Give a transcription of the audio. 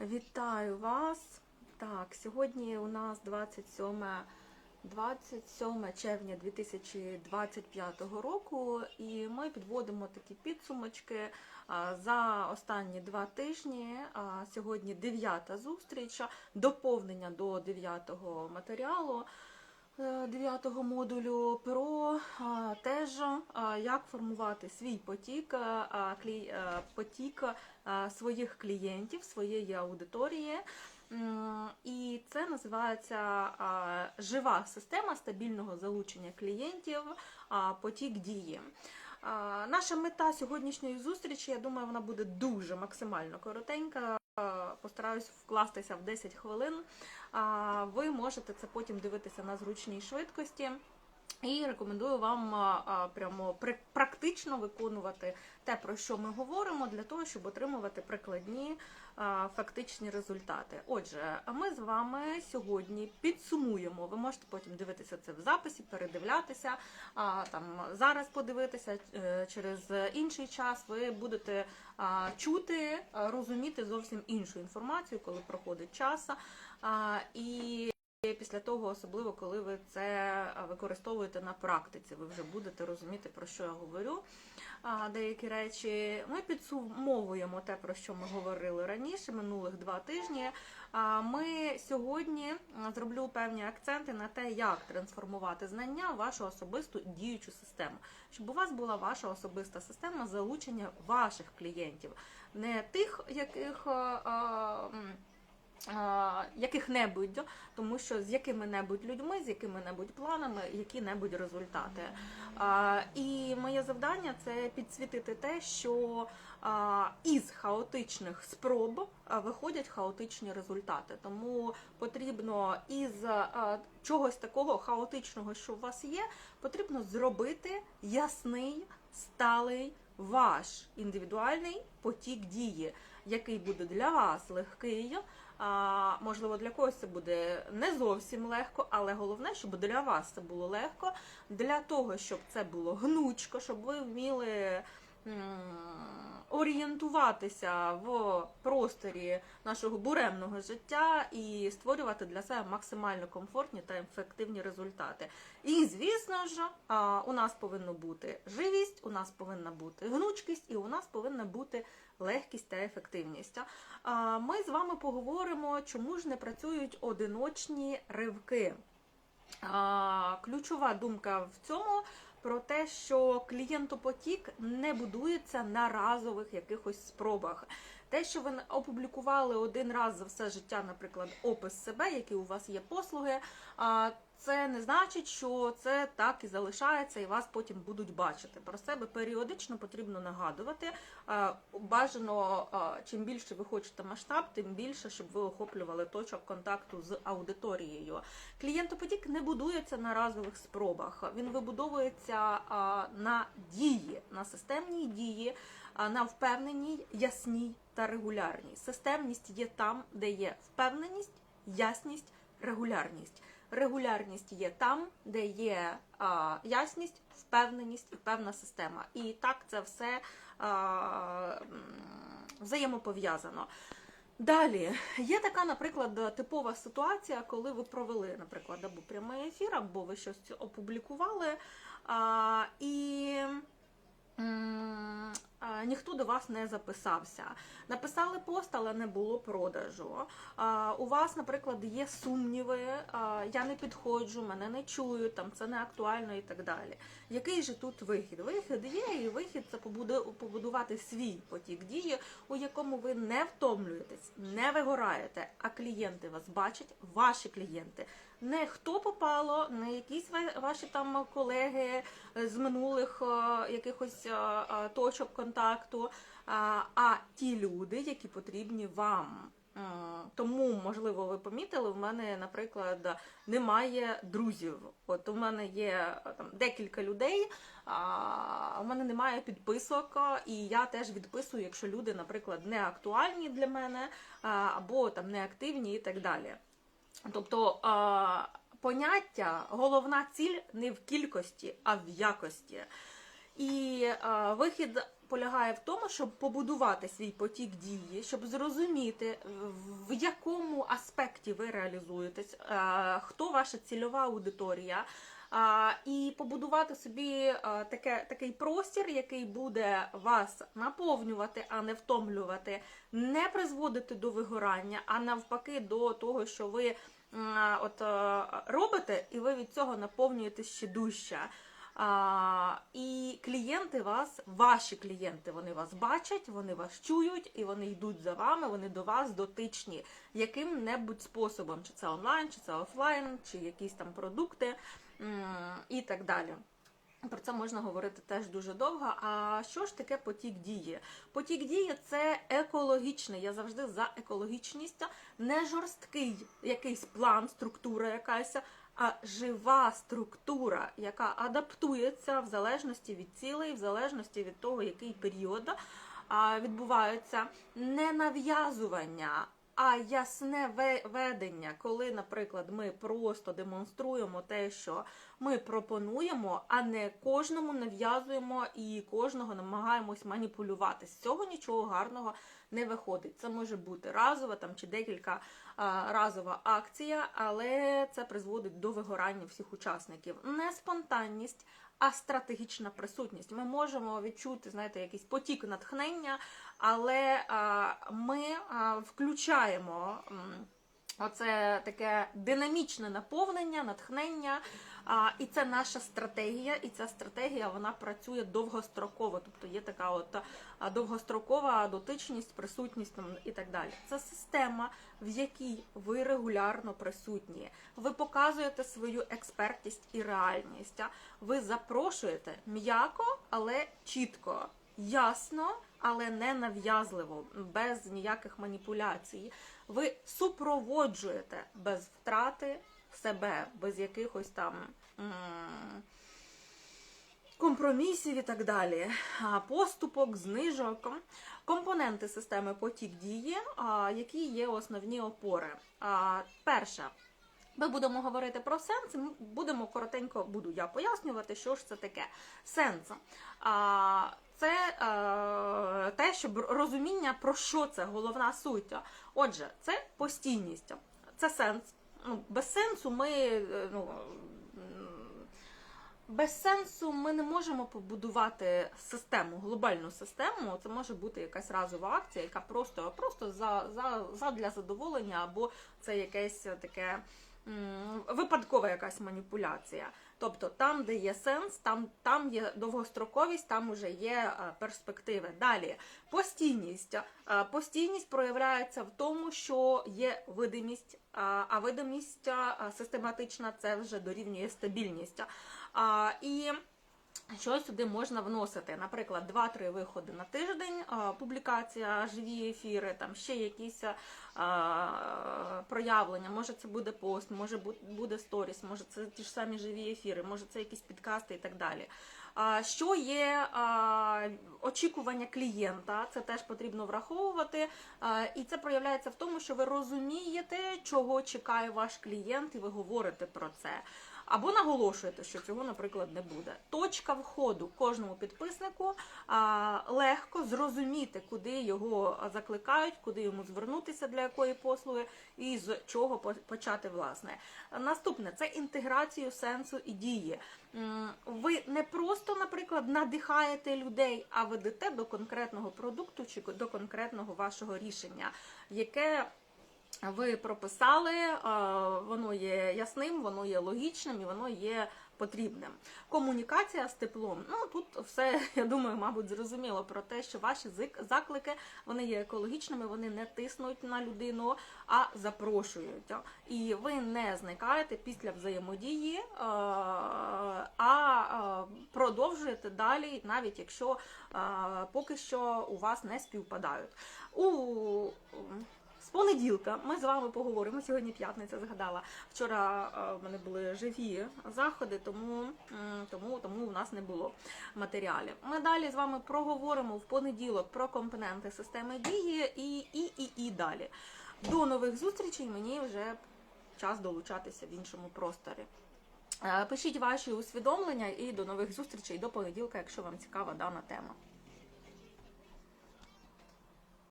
Вітаю вас. Так, сьогодні у нас 27, 27 червня 2025 року, і ми підводимо такі підсумочки за останні два тижні. Сьогодні дев'ята зустріч, доповнення до дев'ятого матеріалу. Е, Дев'ятого модулю про теж як формувати свій потік, а, потік своїх клієнтів, своєї аудиторії. І це називається жива система стабільного залучення клієнтів, потік дії. Наша мета сьогоднішньої зустрічі, я думаю, вона буде дуже максимально коротенька. А, Постараюсь вкластися в 10 хвилин. Ви можете це потім дивитися на зручній швидкості. І рекомендую вам прямо практично виконувати те, про що ми говоримо, для того, щоб отримувати прикладні фактичні результати. Отже, ми з вами сьогодні підсумуємо. Ви можете потім дивитися це в записі, передивлятися, там зараз подивитися е, через інший час. Ви будете чути, розуміти зовсім іншу інформацію, коли проходить час. І після того, особливо коли ви це використовуєте на практиці, ви вже будете розуміти, про що я говорю. А, Деякі речі ми підсумовуємо те, про що ми говорили раніше, минулих два тижні. А, Ми сьогодні зроблю певні акценти на те, як трансформувати знання в вашу особисту діючу систему, щоб у вас була ваша особиста система залучення ваших клієнтів, не тих, яких. Яких-небудь, тому що з якими-небудь людьми, з якими-небудь планами, які-небудь результати. І моє завдання це підсвітити те, що із хаотичних спроб виходять хаотичні результати. Тому потрібно із чогось такого хаотичного, що у вас є, потрібно зробити ясний, сталий ваш індивідуальний потік дії, який буде для вас легкий. А, можливо, для когось це буде не зовсім легко, але головне, щоб для вас це було легко, для того, щоб це було гнучко, щоб ви вміли орієнтуватися в просторі нашого буремного життя і створювати для себе максимально комфортні та ефективні результати. І, звісно ж, у нас повинна бути живість, у нас повинна бути гнучкість, і у нас повинна бути легкість та ефективність. Ми з вами поговоримо, чому ж не працюють одиночні ривки. Ключова думка в цьому про те, що клієнтопотік не будується на разових якихось спробах. Те, що ви опублікували один раз за все життя, наприклад, опис себе, які у вас є послуги, це не значить, що це так і залишається, і вас потім будуть бачити. Про себе періодично потрібно нагадувати. Бажано, чим більше ви хочете масштаб, тим більше, щоб ви охоплювали точок контакту з аудиторією. Клієнтопотік не будується на разових спробах. Він вибудовується на дії, на системній дії, на впевненій, ясній та регулярній. Системність є там, де є впевненість, ясність, регулярність. Регулярність є там, де є а, ясність, впевненість і певна система. І так це все а, взаємопов'язано. Далі є така, наприклад, типова ситуація, коли ви провели, наприклад, або прямий ефір, або ви щось опублікували, а, і ніхто до вас не записався. Написали пост, але не було продажу. У вас, наприклад, є сумніви, я не підходжу, мене не чують, там це не актуально і так далі. Який же тут вихід? Вихід є, і вихід це побуду- побудувати свій потік дії, у якому ви не втомлюєтесь, не вигораєте, а клієнти вас бачать, ваші клієнти. Не хто попало, не якісь ваші там колеги з минулих е, якихось е, е, точок контакту, а, а ті люди, які потрібні вам. Тому, можливо, ви помітили, в мене, наприклад, немає друзів. От у мене є е, там декілька людей, а у мене немає підписок, і я теж відписую, якщо люди, наприклад, не актуальні для мене, або там не активні і так далі. Тобто поняття, головна ціль не в кількості, а в якості. І вихід полягає в тому, щоб побудувати свій потік дії, щоб зрозуміти, в якому аспекті ви реалізуєтесь, е, хто ваша цільова аудиторія. І побудувати собі таке, такий простір, який буде вас наповнювати, а не втомлювати, не призводити до вигорання, а навпаки, до того, що ви от, е, робите, і ви від цього наповнюєтесь ще дужче. А, і клієнти вас, ваші клієнти, вони вас бачать, вони вас чують, і вони йдуть за вами, вони до вас дотичні яким-небудь способом, чи це онлайн, чи це офлайн, чи якісь там продукти і так далі. Про це можна говорити теж дуже довго. А що ж таке потік дії? Потік дії це екологічний. Я завжди за екологічність, не жорсткий якийсь план, структура якась, а жива структура, яка адаптується в залежності від цілей, в залежності від того, який період відбуваються не нав'язування. А ясне ведення, коли, наприклад, ми просто демонструємо те, що ми пропонуємо, а не кожному нав'язуємо і кожного намагаємось маніпулювати. З цього нічого гарного не виходить. Це може бути разова там чи декілька а, разова акція, але це призводить до вигорання всіх учасників. Не спонтанність. А стратегічна присутність. Ми можемо відчути, знаєте, якийсь потік натхнення, але ми включаємо оце таке динамічне наповнення, натхнення. А, і це наша стратегія, і ця стратегія вона працює довгостроково. Тобто є така от довгострокова дотичність, присутність там, і так далі. Це система, в якій ви регулярно присутні. Ви показуєте свою експертність і реальність. Ви запрошуєте м'яко, але чітко, ясно, але не нав'язливо, без ніяких маніпуляцій. Ви супроводжуєте без втрати себе, без якихось там. Компромісів і так далі, поступок, знижок, компоненти системи потік дії, які є основні опори. Перше, ми будемо говорити про сенс. Ми будемо коротенько буду я пояснювати, що ж це таке. Сенс. Це е, те, щоб розуміння про що це головна суть. Отже, це постійність, це сенс. Ну, без сенсу ми е, ну, без сенсу ми не можемо побудувати систему, глобальну систему. Це може бути якась разова акція, яка просто, просто за, за, за для задоволення, або це якесь таке випадкова якась маніпуляція. Тобто там, де є сенс, там, там є довгостроковість, там вже є е, перспективи. Далі постійність. Е, Постійність проявляється в тому, що є видимість, е, а видимість систематична це вже дорівнює стабільність. І що сюди можна вносити? Наприклад, 2-3 виходи на тиждень, публікація, живі ефіри, там ще якісь проявлення. Може, це буде пост, може буде сторіс, може це ті ж самі живі ефіри, може це якісь підкасти і так далі. Що є очікування клієнта, це теж потрібно враховувати. І це проявляється в тому, що ви розумієте, чого чекає ваш клієнт, і ви говорите про це. Або наголошуєте, що цього, наприклад, не буде. Точка входу кожному підписнику а, легко зрозуміти, куди його закликають, куди йому звернутися для якої послуги і з чого почати власне. Наступне це інтеграцію сенсу і дії. Ви не просто, наприклад, надихаєте людей, а ведете до конкретного продукту чи до конкретного вашого рішення, яке ви прописали, е, воно є ясним, воно є логічним і воно є потрібним. Комунікація з теплом. Ну тут все, я думаю, мабуть, зрозуміло про те, що ваші заклики вони є екологічними, вони не тиснуть на людину, а запрошують. І ви не зникаєте після взаємодії, е, а е, продовжуєте далі, навіть якщо поки що у вас не співпадають. У з понеділка ми з вами поговоримо. Сьогодні п'ятниця згадала. Вчора е, в мене були живі заходи, тому, тому, тому у нас не було матеріалів. Ми далі з вами проговоримо в понеділок про компоненти системи дії і, і, і, і далі. До нових зустрічей мені вже час долучатися в іншому просторі. Е, Пишіть ваші усвідомлення і до нових зустрічей до понеділка, якщо вам цікава дана тема.